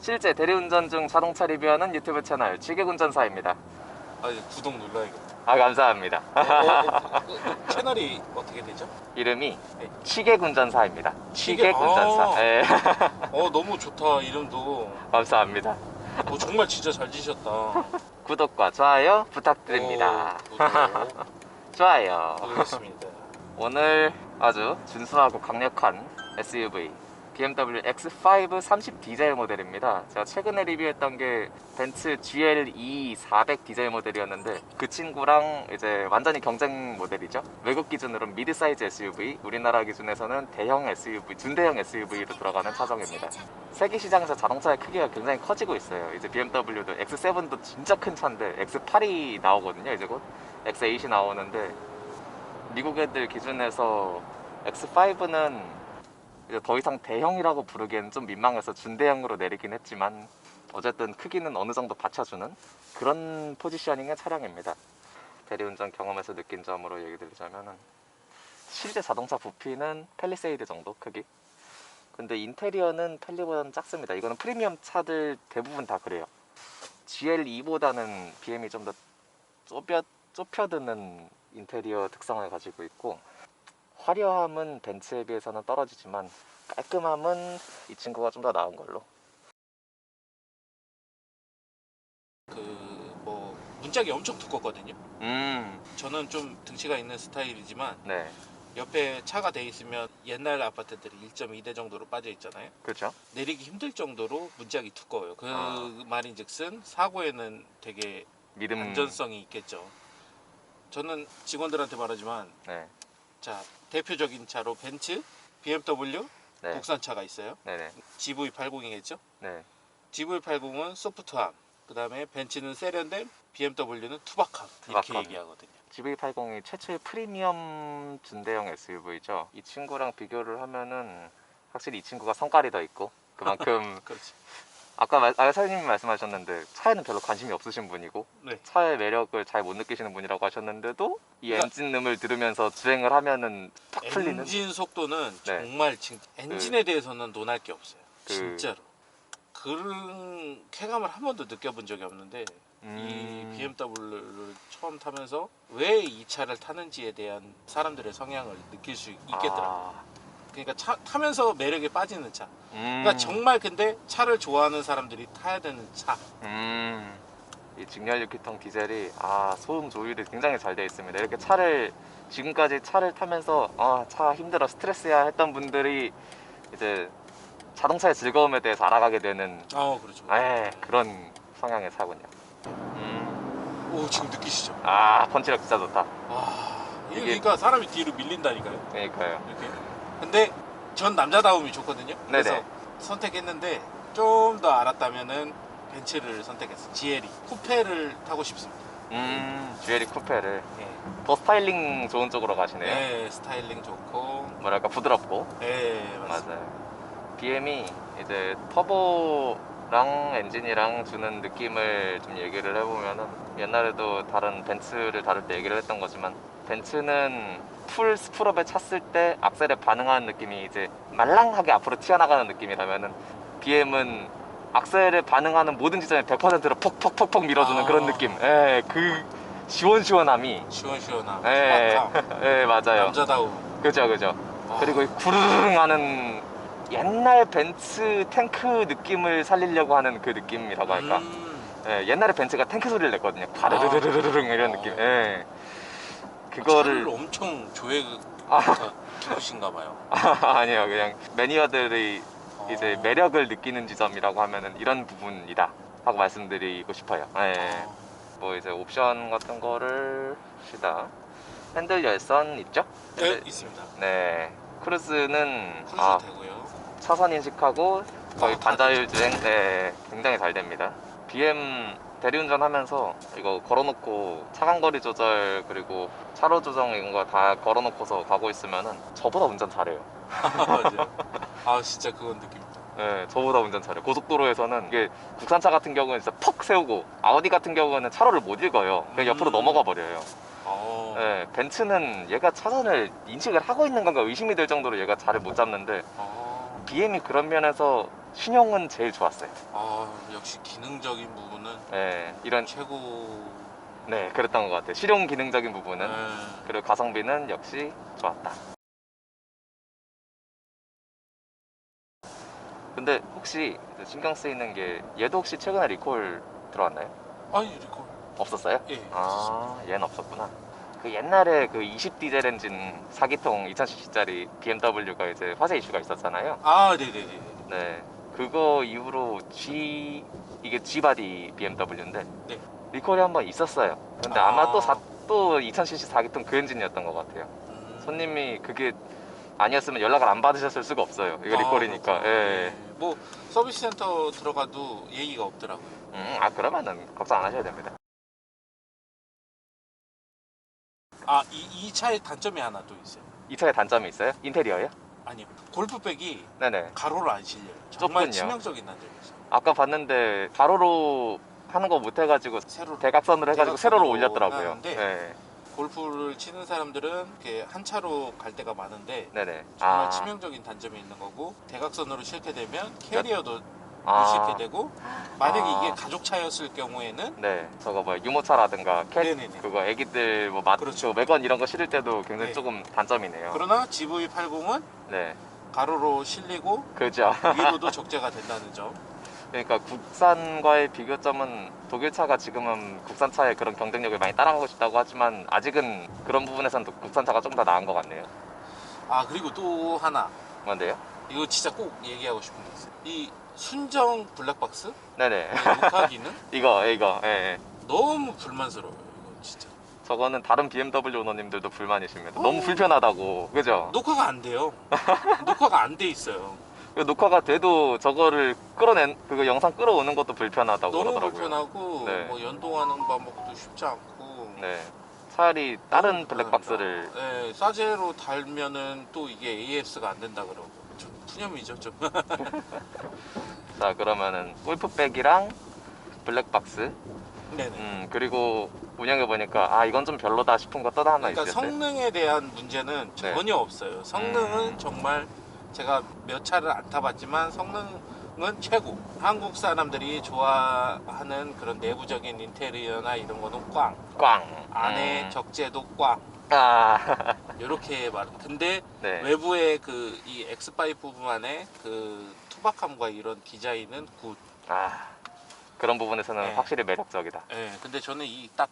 실제 대리운전 중 자동차 리뷰하는 유튜브 채널 지객운전사입니다. 아 이제 구독 눌러야겠다. 아 감사합니다. 어, 어, 어, 채널이 어떻게 되죠? 이름이 네. 취객운전사입니다. 취객- 취객운전사. 아. 네, 어 너무 좋다 이름도. 감사합니다. 어, 정말 진짜 잘 지셨다. 구독과 좋아요 부탁드립니다. 오, 구독 좋아요. 누르겠습니다. 오늘 아주 준수하고 강력한 SUV BMW X5 30 디젤 모델입니다. 제가 최근에 리뷰했던 게 벤츠 GLE 400 디젤 모델이었는데 그 친구랑 이제 완전히 경쟁 모델이죠. 외국 기준으로는 미드 사이즈 SUV, 우리나라 기준에서는 대형 SUV, 준대형 SUV로 들어가는 차종입니다. 세계 시장에서 자동차의 크기가 굉장히 커지고 있어요. 이제 BMW도 X7도 진짜 큰 차인데 X8이 나오거든요. 이제 곧 X8이 나오는데 미국 애들 기준에서 X5는 이제 더 이상 대형이라고 부르기에는 좀 민망해서 준대형으로 내리긴 했지만 어쨌든 크기는 어느 정도 받쳐주는 그런 포지셔닝의 차량입니다. 대리운전 경험에서 느낀 점으로 얘기 드리자면은 실제 자동차 부피는 펠리세이드 정도 크기. 근데 인테리어는 펠리보다는 작습니다. 이거는 프리미엄 차들 대부분 다 그래요. GL2보다는 BM이 좀 더 좁혀, 좁혀드는 인테리어 특성을 가지고 있고 화려함은 벤츠에 비해서는 떨어지지만 깔끔함은 이 친구가 좀 더 나은 걸로 그 뭐 문짝이 엄청 두껍거든요. 음, 저는 좀 등치가 있는 스타일이지만 네, 옆에 차가 돼 있으면 옛날 아파트들이 1.2대 정도로 빠져 있잖아요. 그렇죠. 내리기 힘들 정도로 문짝이 두꺼워요. 그 아. 말인즉슨 사고에는 되게 믿음. 안전성이 있겠죠. 저는 직원들한테 말하지만 네, 자 대표적인 차로 벤츠, BMW, 네, 국산차가 있어요. 네, 네, GV80이겠죠. 네. GV80은 소프트함, 그 다음에 벤츠는 세련된, BMW는 투박함 이렇게. 얘기하거든요. GV80이 최초의 프리미엄 준대형 SUV죠. 이 친구랑 비교를 하면은 확실히 이 친구가 성깔이 더 있고 그만큼 그렇지. 아까 말- 아, 사장님이 말씀하셨는데 차에는 별로 관심이 없으신 분이고 네. 차의 매력을 잘 못 느끼시는 분이라고 하셨는데도 이 그러니까- 엔진음을 들으면서 주행을 하면은 탁 풀리는 엔진 속도는 네. 정말 진, 엔진에 대해서는 논할 게 없어요. 그- 진짜로. 그런 쾌감을 한 번도 느껴본 적이 없는데 음, 이 BMW를 처음 타면서 왜 이 차를 타는지에 대한 사람들의 성향을 느낄 수 있겠더라고요. 아, 그러니까 차, 타면서 매력에 빠지는 차. 음, 그러니까 정말 근데 차를 좋아하는 사람들이 타야 되는 차. 음, 이 직렬 6기통 디젤이 아 소음 조율이 굉장히 잘 되어 있습니다. 이렇게 차를 지금까지 차를 타면서 아 차 힘들어 스트레스야 했던 분들이 이제 자동차의 즐거움에 대해서 알아가게 되는 어, 그렇죠. 에 그런 성향의 차군요. 음, 오, 지금 느끼시죠? 아 펀치력 진짜 좋다. 와, 이게 이게- 그러니까 사람이 뒤로 밀린다니까요. 그러니까요. 이렇게. 근데 전 남자다움이 좋거든요. 그래서 네네. 선택했는데 좀 더 알았다면은 벤츠를 선택했어요. GLE 쿠페를 타고 싶습니다. 음, GLE 쿠페를 예. 더 스타일링 좋은 쪽으로 가시네요. 네, 스타일링 좋고, 뭐랄까 부드럽고 네, 맞습니다. 맞아요. BM이 이제 터보랑 엔진이랑 주는 느낌을 좀 얘기를 해보면은 옛날에도 다른 벤츠를 다룰 때 얘기를 했던 거지만 벤츠는 풀 스프럽에 찼을 때 악셀에 반응하는 느낌이 이제 말랑하게 앞으로 튀어나가는 느낌이라면은 BM은 악셀에 반응하는 모든 지점에 100%로 퍽퍽퍽퍽 밀어주는 아. 그런 느낌. 예, 그 시원시원함이. 시원시원함, 예, 예, 맞아요. 남자다움. 그죠, 그죠. 아, 그리고 이 구르릉 하는 옛날 벤츠 탱크 느낌을 살리려고 하는 그 느낌이라고 할까. 음, 예, 옛날에 벤츠가 탱크 소리를 냈거든요. 과르르르르릉 이런 아. 느낌. 예. 차를 그거를 엄청 조회 아. 기쁘신가 봐요. 아니요, 그냥 이제 어. 매력을 느끼는 지점이라고 하면은 이런 부분이다 하고 말씀드리고 싶어요. 예. 어, 뭐 이제 옵션 같은 거를 시다 핸들 열선 있죠? 네, 핸들- 있습니다. 네. 크루즈는 크루즈 아, 되고요. 차선 인식하고 거의 아, 반자율 주행 네, 굉장히 잘 됩니다. BM 대리운전 하면서 이거 걸어놓고 차간거리 조절 그리고 차로 조정 이런 거 다 걸어놓고서 가고 있으면은 저보다 운전 잘해요. 맞아요. 아 진짜 그건 느낌이다. 네, 저보다 운전 잘해요. 고속도로에서는 이게 국산차 같은 경우는 진짜 퍽 세우고 아우디 같은 경우는 차로를 못 읽어요. 그냥 옆으로 음. 넘어가 버려요. 어, 네, 벤츠는 얘가 차선을 인식을 하고 있는 건가 의심이 될 정도로 얘가 자를 못 잡는데 어, BM이 그런 면에서 신형은 제일 좋았어요. 아 역시 기능적인 부분은 네, 이런 최고. 네 그랬던 것 같아요. 실용 기능적인 부분은 네. 그리고 가성비는 역시 좋았다. 근데 혹시 이제 신경 쓰이는 게 얘도 혹시 최근에 리콜 들어왔나요? 아니 이거 없었어요? 예. 아 얘는 없었구나. 그 옛날에 그 20 디젤 엔진 4기통 2000cc짜리 BMW가 이제 화재 이슈가 있었잖아요. 아 네네네. 네. 그거 이후로 G 이게 G 바디 BMW인데 네. 리콜이 한 번 있었어요. 근데 아. 아. 마또 또 2000cc 4기통 그 엔진이었던 것 같아요. 음. 손님이 그게 아니었으면 연락을 안 받으셨을 수가 없어요. 이거 아, 리콜이니까. 그렇구나. 예. 네. 뭐 서비스 센터 들어가도 얘기가 없더라고요. 음, 아 그러면은 걱정 안 하셔야 됩니다. 아 이 이 차의 단점이 하나 또 있어요. 이 차에 단점이 있어요? 인테리어요? 아니요. 골프백이 네네. 가로로 안 실려요. 정말 좁군요. 치명적인 단점이 있어요. 아까 봤는데 가로로 하는 거 못 해가지고 세로 대각선으로 해가지고 세로로 올렸더라고요. 하는데 네. 골프를 치는 사람들은 이렇게 한 차로 갈 때가 많은데 네네. 정말 아, 치명적인 단점이 있는 거고 대각선으로 실게 되면 캐리어도 못 아, 실게 되고 만약에 아. 이게 가족 차였을 경우에는 네. 저거 뭐 유모차라든가 캐 네네네. 그거 애기들 뭐 마트 그렇죠. 매건 이런 거 실을 때도 굉장히 네. 조금 단점이네요. 그러나 GV80은 네. 가로로 실리고 그죠. 위로도 적재가 된다는 점. 그러니까 국산과의 비교점은 독일 차가 지금은 국산 차의 그런 경쟁력을 많이 따라가고 싶다고 하지만 아직은 그런 부분에서는 또 국산 차가 좀 더 나은 것 같네요. 아 그리고 또 하나 뭔데요? 이거 진짜 꼭 얘기하고 싶은 게 있어요. 이 순정 블랙박스 네네. 녹화 기능 이거 이거. 예, 예. 너무 불만스러워요. 이거 진짜 저거는 다른 BMW 오너님들도 불만이십니다. 어. 너무 불편하다고. 그죠? 녹화가 안 돼요. 녹화가 안 돼 있어요. 그 녹화가 돼도 저거를 끌어낸 그거 영상 끌어오는 것도 불편하다고 너무 그러더라고요. 불편하고 네. 뭐 연동하는 방법도 쉽지 않고 네. 차라리 다른 블랙박스를. 네, 싸제로 달면은 또 이게 AS가 안 된다 그러고 좀 푸념이죠 좀. 자 그러면은 골프백이랑 블랙박스 네네. 음 그리고 운영해 보니까 아 이건 좀 별로다 싶은 거또 하나 그러니까 있었어요. 성능에 대한 문제는 네. 전혀 없어요. 성능은 음. 정말 제가 몇 차를 안 타봤지만 성능은 최고. 한국 사람들이 좋아하는 그런 내부적인 인테리어나 이런 거는 꽝. 꽝 안에 음. 적재도 꽝. 아 이렇게 말. 근데 네. 외부의 그 이 X5 부분만의 그 투박함과 이런 디자인은 굿. 아 그런 부분에서는 네. 확실히 매력적이다. 예. 근데 저는 이 딱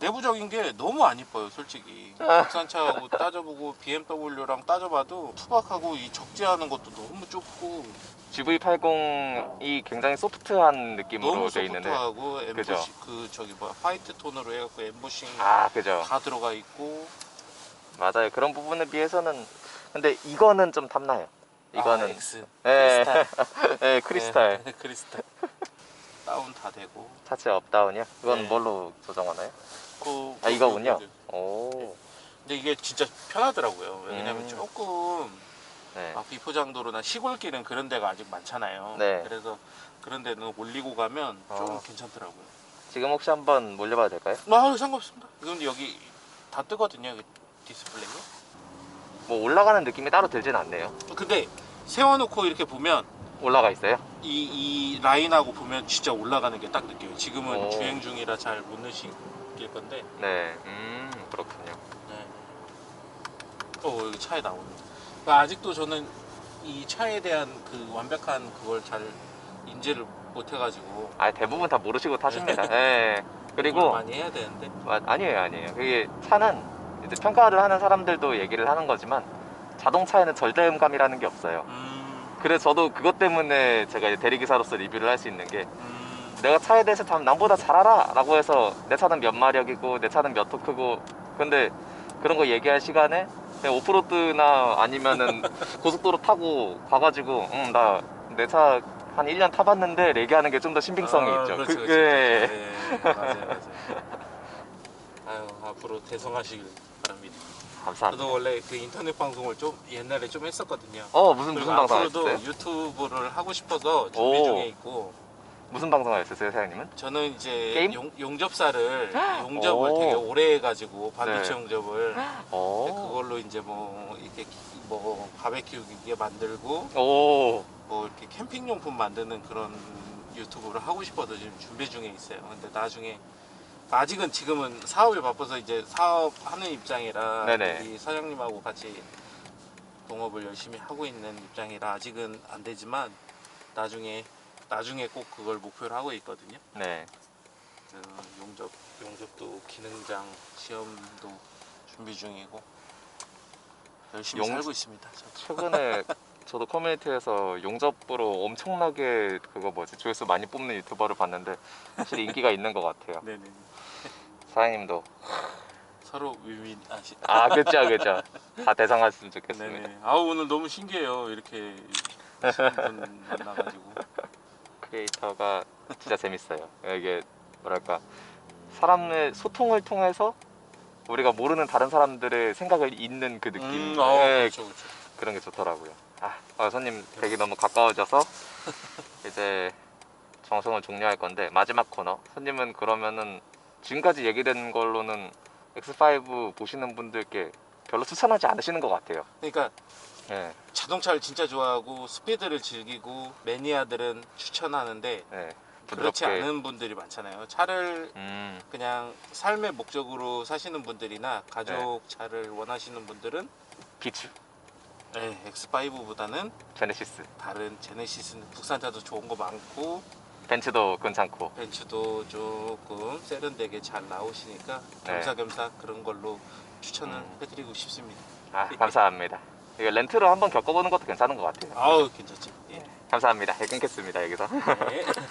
내부적인 게 너무 안 이뻐요, 솔직히. 아. 국산차하고 따져보고 BMW랑 따져봐도 투박하고 이 적재하는 것도 너무 좁고 GV80이 굉장히 소프트한 느낌으로 돼 있는데 소프트하고. 엠보싱 그 저기 뭐야 화이트 톤으로 해갖고 엠보싱 아 그죠. 다 들어가 있고 맞아요. 그런 부분에 비해서는 근데 이거는 좀 탐나요. 이거는 아, X 예. 크리스탈 예, 크리스탈 네, 크리스탈 다운 다 되고 차체 업다운이요? 그건 네. 뭘로 조정하나요? 그, 아 이거군요. 그- 오. 근데 이게 진짜 편하더라고요 왜냐면 음. 조금 네. 막 비포장도로나 시골길은 그런 데가 아직 많잖아요 네. 그래서 그런 데는 올리고 가면 좀 어. 괜찮더라고요 지금 혹시 한번 몰려봐도 될까요? 아 상관없습니다 근데 여기 다 뜨거든요 그 디스플레이가 뭐 올라가는 느낌이 따로 들진 않네요. 근데 세워놓고 이렇게 보면 올라가 있어요? 이, 이 라인하고 보면 진짜 올라가는 게 딱 느껴요. 지금은 오. 주행 중이라 잘 못 느끼실 건데. 네. 음 그렇군요. 네. 어 여기 차에 나오네. 그러니까 아직도 저는 이 차에 대한 그 완벽한 그걸 잘 인지를 못 해가지고. 아 대부분 다 모르시고 타십니다. 네. 그리고 많이 해야 되는데. 아, 아니에요 아니에요. 그게 차는 이제 평가를 하는 사람들도 얘기를 하는 거지만 자동차에는 절대음감이라는 게 없어요. 음, 그래서 저도 그것 때문에 제가 이제 대리기사로서 리뷰를 할 수 있는 게 음, 내가 차에 대해서 참 남보다 잘 알아 라고 해서 내 차는 몇 마력이고 내 차는 몇 토크고 근데 그런 거 얘기할 시간에 그냥 오프로드나 아니면은 고속도로 타고 가가지고 응나내 차 한 1년 타봤는데 얘기하는 게 좀 더 신빙성이 아, 있죠 그렇죠, 그게 그렇죠. 네, 맞아요, 맞아요. 아유 앞으로 대성하시길 바랍니다. 감사합니다 저도 원래 그 인터넷 방송을 좀 옛날에 좀 했었거든요. 어 무슨 무슨 방송 앞으로도 하셨어요? 유튜브를 하고 싶어서 준비 오. 중에 있고 무슨 방송 하셨어요 사장님은? 저는 이제 게임? 용, 용접사를 용접을 오. 되게 오래 해가지고 반도체 네. 용접을 오. 그걸로 이제 뭐 이렇게 기- 뭐 바베큐 기계 만들고 오. 뭐 이렇게 캠핑 용품 만드는 그런 유튜브를 하고 싶어도 지금 준비 중에 있어요. 근데 나중에 아직은 지금은 사업이 바빠서 이제 사업하는 입장이라 네네. 이 사장님하고 같이 동업을 열심히 하고 있는 입장이라 아직은 안 되지만 나중에 나중에 꼭 그걸 목표로 하고 있거든요. 네. 그 용접 용접도 기능장 시험도 준비 중이고 열심히 용- 살고 있습니다. 저도. 최근에 저도 커뮤니티에서 용접으로 엄청나게 그거 뭐지 조회수 많이 뽑는 유튜버를 봤는데 확실히 인기가 있는 것 같아요. 네네. 사장님도 서로 윈윈 아시. 아 그죠 그죠 다 대상하셨으면 좋겠습니다. 네네. 아 오늘 너무 신기해요. 이렇게 신분 만나가지고. 크리에이터가 진짜 재밌어요. 이게 뭐랄까 사람의 소통을 통해서 우리가 모르는 다른 사람들의 생각을 읽는 그 느낌. 음, 어, 네, 그렇죠, 그렇죠. 그런 게 좋더라고요. 아, 아, 손님 댁이 너무 가까워져서 이제 방송을 종료할 건데 마지막 코너. 손님은 그러면은 지금까지 얘기된 걸로는 X5 보시는 분들께 별로 추천하지 않으시는 것 같아요. 그러니까 네, 자동차를 진짜 좋아하고 스피드를 즐기고 매니아들은 추천하는데 네. 그렇지. 않은 분들이 많잖아요. 차를 음, 그냥 삶의 목적으로 사시는 분들이나 가족 네. 차를 원하시는 분들은 비추, 네, X5보다는 제네시스, 다른 제네시스는 국산차도 좋은 거 많고 벤츠도 괜찮고. 벤츠도 조금 세련되게 잘 나오시니까 네. 겸사겸사 그런 걸로 추천을 음. 해드리고 싶습니다. 아, 감사합니다. 이거 렌트로 한번 겪어보는 것도 괜찮은 것 같아요. 아우 괜찮죠. 예. 감사합니다. 예, 끊겠습니다 여기서. 네.